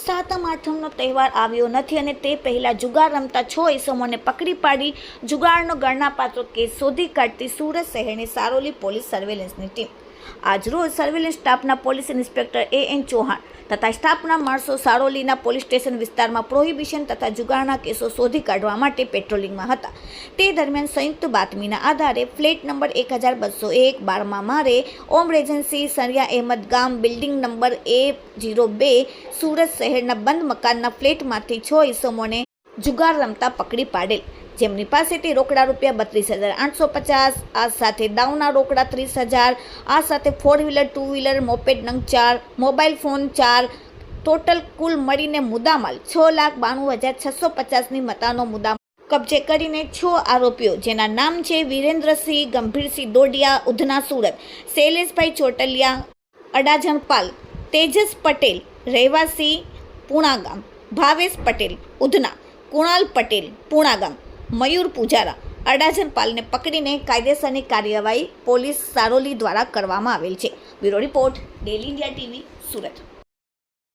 સાતમ, આઠમનો તહેવાર આવ્યો નથી અને તે પહેલાં જુગાર રમતા છ ઇસમોને પકડી પાડી જુગારનો ગણનાપાત્ર કેસ શોધી કાઢતી સુરત શહેરની સારોલી પોલીસ સર્વેલન્સની ટીમ. આજરોજ સર્વેલન્સ સ્ટાફના police inspector A N Chauhan તથા સ્થાપના માણસો સારોલીના પોલીસ સ્ટેશન વિસ્તારમાં પ્રોહિબિશન તથા જુગારના કેસો શોધી કાઢવા માટે પેટ્રોલિંગમાં હતા. તે દરમિયાન સંયુક્ત બાતમીના આધારે ફ્લેટ નંબર એક હજાર બસો એક બારમાં મારે ઓમ રેજન્સી સરિયા અહેમદ ગામ બિલ્ડિંગ નંબર એ જીરો બે સુરત શહેરના બંધ મકાનના ફ્લેટમાંથી છ ઇસમોને જુગાર રમતા પકડી પાડેલ. જેમની પાસેથી રોકડા રૂપિયા બત્રીસ હજાર આઠસો પચાસ, આ સાથે દાવના રોકડા ત્રીસ હજાર, આ સાથે four wheeler two wheeler moped નંગ ચાર, મોબાઈલ ફોન ચાર, ટોટલ કુલ મળીને મુદ્દામાલ છ લાખ બાણું હજાર છસો પચાસની મતાનો મુદ્દા કબજે કરીને છ આરોપીઓ, જેના નામ છે વિરેન્દ્રસિંહ, ગંભીરસિંહ દોડિયા, ઉધના સુરત, શૈલેષભાઈ ચોટલિયા અડાજણપાલ તેજસ પટેલ, રહેવાસી પુણાગામ ભાવેશ પટેલ, ઉધના, કુણાલ પટેલ પુણાગામ મયુર પૂજારા અડાજણપાલને પકડીને કાયદેસરની કાર્યવાહી પોલીસ સારોલી દ્વારા કરવામાં આવેલ છે. Bureau report, daily India TV, Surat.